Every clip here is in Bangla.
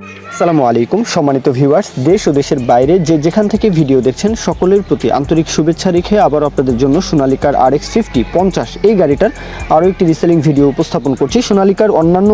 Thank you. আসসালামু আলাইকুম, সম্মানিত ভিউয়ার্স, দেশ ও দেশের বাইরে যে যেখান থেকে ভিডিও দেখছেন, সকলের প্রতি আন্তরিক শুভেচ্ছা রেখে আবার আপনাদের জন্য সোনালিকার আর এক্স ফিফটি পঞ্চাশ এই গাড়িটার আরও একটি রিসেলিং ভিডিও উপস্থাপন করছি। সোনালিকার অন্যান্য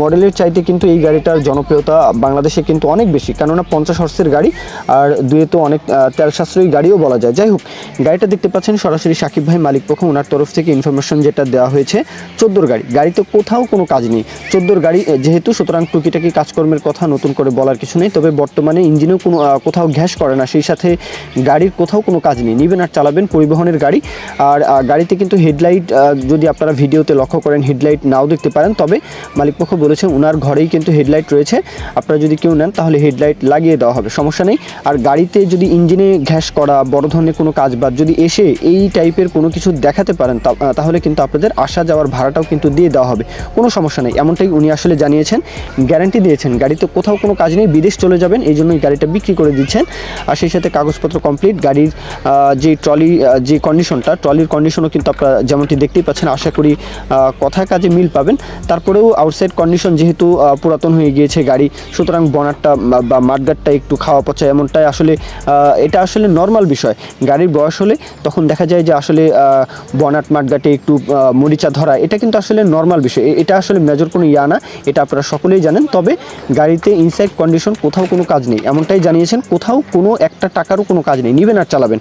মডেলের চাইতে কিন্তু এই গাড়িটার জনপ্রিয়তা বাংলাদেশে কিন্তু অনেক বেশি, কেননা পঞ্চাশ হর্সের গাড়ি আর দুয়ে তো অনেক তেল সাশ্রয়ী গাড়িও বলা যায়। যাই হোক, গাড়িটা দেখতে পাচ্ছেন সরাসরি সাকিব ভাই মালিক পক্ষ ওনার তরফ থেকে ইনফরমেশন যেটা দেওয়া হয়েছে, চোদ্দোর গাড়ি। গাড়িতে কোথাও কোনো কাজ নেই। চোদ্দোর গাড়ি যেহেতু, সুতরাং টুকিটাকি কাজকর্মের কথা নতুন করে বলার কিছু নেই, তবে বর্তমানে ইঞ্জিনেও কোনো কোথাও ঘ্যাস করে না, সেই সাথে গাড়ির কোথাও কোনো কাজ নেই। নিবেন আর চালাবেন পরিবহনের গাড়ি। আর গাড়িতে কিন্তু হেডলাইট যদি আপনারা ভিডিওতে লক্ষ্য করেন, হেডলাইট নাও দেখতে পারেন, তবে মালিকপক্ষ বলেছে ওনার ঘরেই কিন্তু হেডলাইট রয়েছে। আপনারা যদি কেউ নেন, তাহলে হেডলাইট লাগিয়ে দেওয়া হবে, সমস্যা নেই। আর গাড়িতে যদি ইঞ্জিনে ঘ্যাস করা, বড় ধরনের কোনো কাজ বা যদি এসে এই টাইপের কোনো কিছু দেখাতে পারেন তাহলে কিন্তু আপনাদের আসা যাওয়ার ভাড়াটাও কিন্তু দিয়ে দেওয়া হবে, কোনো সমস্যা নেই। এমনটাই উনি আসলে জানিয়েছেন, গ্যারান্টি দিয়েছেন। গাড়িতে কোথাও কোনো কাজ নেই, বিদেশ চলে যাবেন, এই জন্যই গাড়িটা বিক্রি করে দিচ্ছেন। আর সেই সাথে কাগজপত্র কমপ্লিট গাড়ির যে ট্রলি যে কন্ডিশনটা ট্রলির কন্ডিশনও কিন্তু আপনারা যেমনটি দেখতেই পাচ্ছেন, আশা করি কথায় কাজে মিল পাবেন। তারপরেও আউটসাইড কন্ডিশন যেহেতু পুরাতন হয়ে গিয়েছে গাড়ি, সুতরাং বনারটা বা- মাঠগাটটা একটু খাওয়া পচা এমনটাই আসলে এটা আসলে নর্মাল বিষয়। গাড়ির বয়স হলে তখন দেখা যায় যে আসলে বনাট মাঠগাটে একটু মরিচা ধরা, এটা কিন্তু আসলে নর্মাল বিষয়। এটা আসলে মেজর কোনো ইয়া না, এটা আপনারা সকলেই জানেন। তবে গাড়িতে ইনসাইড কন্ডিশন, কোথাও কোনো কাজ নেই। এমনটাই জানিয়েছেন, কোথাও কোনো একটা টাকারও কোনো কাজ নেই। নেবেন আর চালাবেন।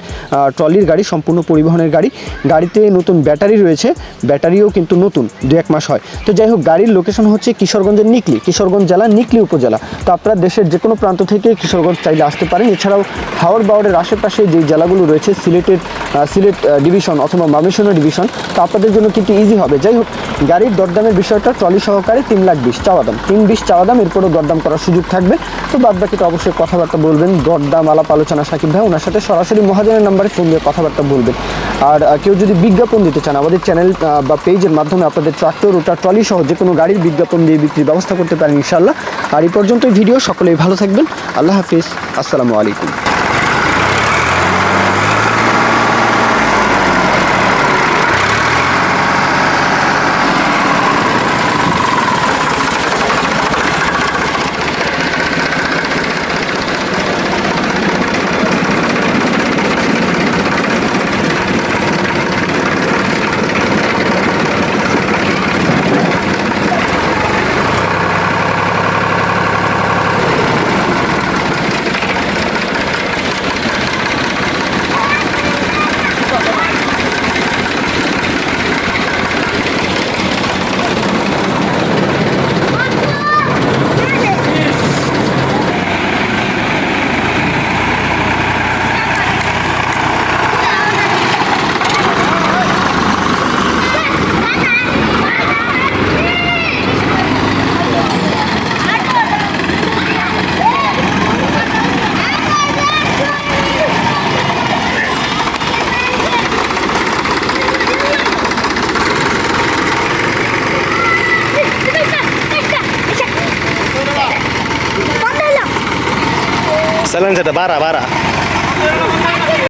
ট্রলির গাড়ি, সম্পূর্ণ পরিবহনের গাড়ি। গাড়িতে নতুন ব্যাটারি রয়েছে। ব্যাটারিও কিন্তু নতুন, দু এক মাস হয়। তো যাই হোক, গাড়ির লোকেশন হচ্ছে কিশোরগঞ্জের নিকলি, কিশোরগঞ্জ জেলা, নিকলি উপজেলা। তো আপনারা দেশের যে কোনো প্রান্ত থেকে কিশোরগঞ্জ চাইলে আসতে পারেন। এছাড়াও হাওড় বাওড়ের আশেপাশে যে জেলাগুলো রয়েছে, সিলেটের সিলেট ডিভিশন অথবা মামিশনের ডিভিশন তো আপনাদের জন্য কিন্তু ইজি হবে। যাই হোক গাড়ির দরদামের বিষয়টা ট্রলি সহকারে তিন লাখ বিশ চাওয়া দাম। তিন বিশ চাওয়া দাম, এরপরেও দরদাম করার সুযোগ থাকবে। তো বাদ বাকিটা অবশ্যই কথাবার্তা বলবেন। দরদাম, আলাপ আলোচনা সাকিব ভাই, ওনার সাথে সরাসরি মহাজনের নাম্বারে ফোন দিয়ে কথাবার্তা বলবেন। আর কেউ যদি বিজ্ঞাপন দিতে চান, আমাদের চ্যানেল বা পেজের মাধ্যমে আপনাদের ট্রাক্টর ওটা ট্রলি সহ যে কোনো গাড়ির বিজ্ঞাপন দিয়ে বিক্রির ব্যবস্থা করতে পারেন ইনশাল্লাহ আর এই পর্যন্তই ভিডিও, সকলেই ভালো থাকবেন। আল্লাহ হাফিজ। আসসালামু আলাইকুম। சொல்லுங்க சார் பாரா பாரா